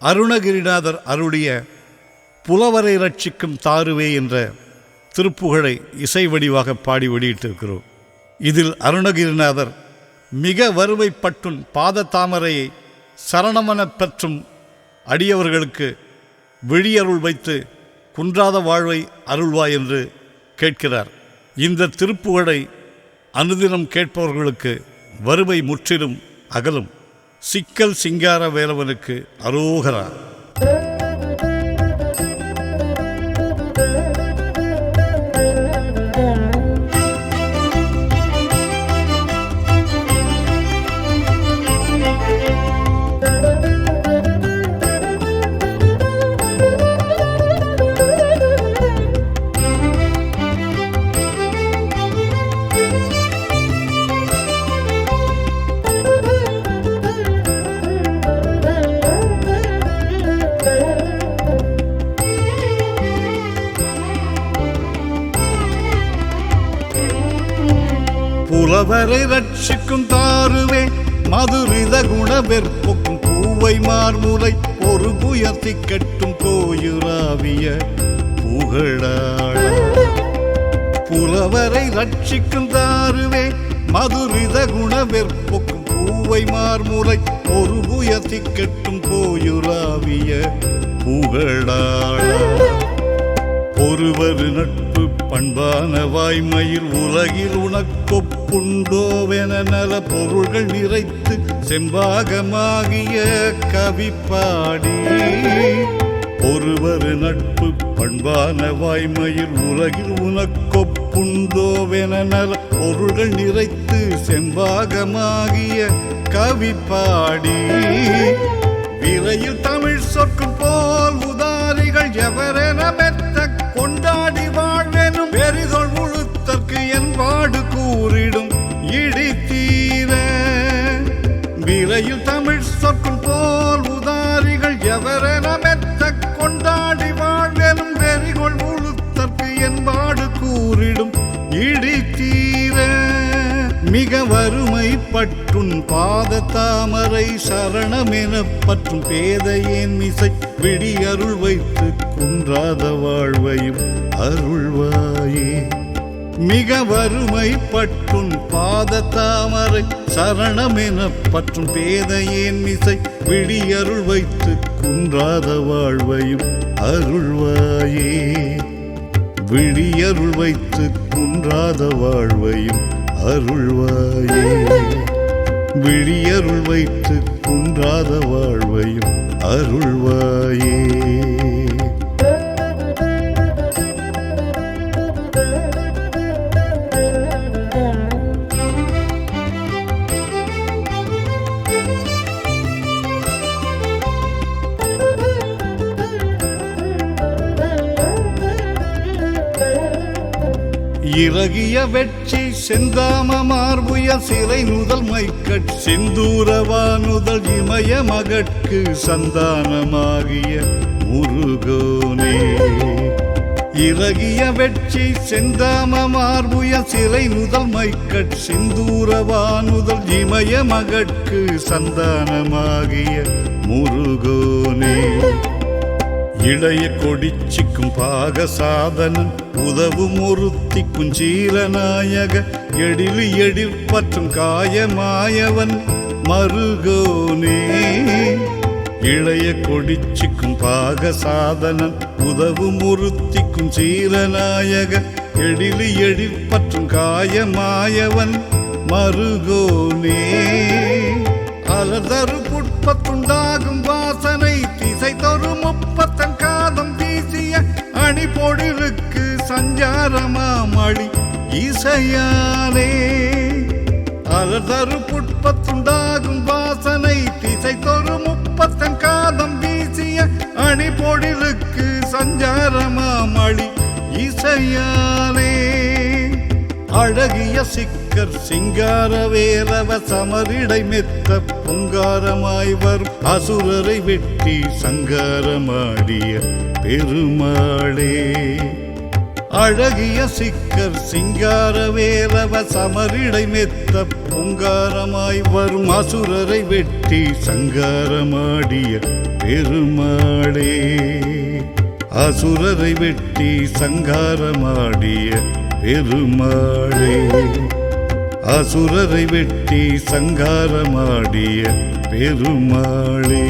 அருணகிரிநாதர் அருளிய புலவரை ரட்சிக்கும் தாருவே என்ற திருப்புகழை இசை வடிவாக பாடி வெளியிட்டிருக்கிறோம். இதில் அருணகிரிநாதர் மிக வறுமைப்பட்டுன் பாத தாமரையை சரணமெனப் பெற்றும் அடியவர்களுக்கு விழியருள் வைத்து குன்றாத வாழ்வை அருள்வா என்று கேட்கிறார். இந்த திருப்புகழை அனுதினம் கேட்பவர்களுக்கு வறுமை முற்றிலும் அகலும். சிக்கல் சிங்கார வேலவனுக்கு அரோகரா. அவரை ரட்சிக்கும் தாருவே மதுரித குணவெற்புக்கும் பூவை மார்முலை ஒரு புயத்தி கட்டும் கோயுராவிய புகழாள புலவரை ரட்சிக்கும் தாருவே மதுரித குணவெற்புக்கும் பூவை மார்முலை ஒரு புயத்தி கட்டும் கோயுராவிய புகழாள ஒருவர் நட்பு பண்பான வாய்மையில் உலகில் உனக்கொப்புண்டோவென நல பொருள்கள் நிறைத்து செம்பாகமாகிய கவிப்பாடி ஒருவர் நட்பு பண்பான வாய்மையில் உலகில் உனக்கொப்புண்டோவென நல பொருள்கள் நிறைத்து செம்பாகமாகிய கவிப்பாடி விரையில் தமிழ் சொற்கும் போல் உதாரிகள் எவரென மிக வறுமை பற்றுன் பாத தாமரை சரணமென பற்றும் பேதையேன் மிசை விடி அருள் வைத்து குன்றாத வாழ்வையும் அருள்வாயே. மிக வறுமை பற்றுன் பாத தாமரை சரணமென பற்றும் பேதையேன் மிசை விடி அருள் வைத்து குன்றாத வாழ்வையும் அருள்வாயே. விழியருள் வைத்து குன்றாத வாழ்வையும் அருள்வாயே. விழியருள் வைத்து குன்றாத வாழ்வையும் அருள்வாய். இறகிய வெற்றி செந்தாம மார்புய சிலை நுதல் மைக்கட் செந்தூரவானுதல் இமய மகட்கு சந்தானமாகிய முருகோனே. இறகிய வெற்றி செந்தாம மார்புய சிலை முதல் மைக்கட் செந்தூரவானுதல் இமய மகட்கு சந்தானமாகிய முருகோனே. இளைய கொடிச்சிக்கும் பாக சாதனன் உதவும் ஒருத்திக்கும் சீலநாயக எழிலு எழில் பற்றும் காயமாயவன் மருகோனே. இளைய கொடிச்சிக்கும் பாக சாதனன் உதவும் ஒருத்திக்கும் சீலநாயக எழிலு எழில் பற்றும் காயமாயவன் மருகோனே. அலதரு புட்பத்துண்டாகும் வாசனை திசை தரும் முப்பத்து அணி பொழிலுக்கு சஞ்சாரமாமழி இசையானே அலதரு புட்பத்துண்டாகும் வாசனை திசை தொரு முப்பத்தன் காதம் வீசிய அணி பொழிலுக்கு சஞ்சாரமாமழி இசையானே அழகிய சிக்கர் சிங்கார வேலவ சமரிடை மெத்த புங்காரமாய்வர் அசுரரை வெட்டி சங்காரமாடிய பெருமாளே. அழகிய சிக்கர் சிங்கார வேலவ சமரிடை மெத்த பொங்காரமாய் வரும் அசுரரை வெட்டி சங்காரமாடிய பெருமாளே. அசுரரை வெட்டி சங்காரமாடிய பெருமாளே. அசுரரை வெட்டி சங்காரமாடிய பெருமாளே.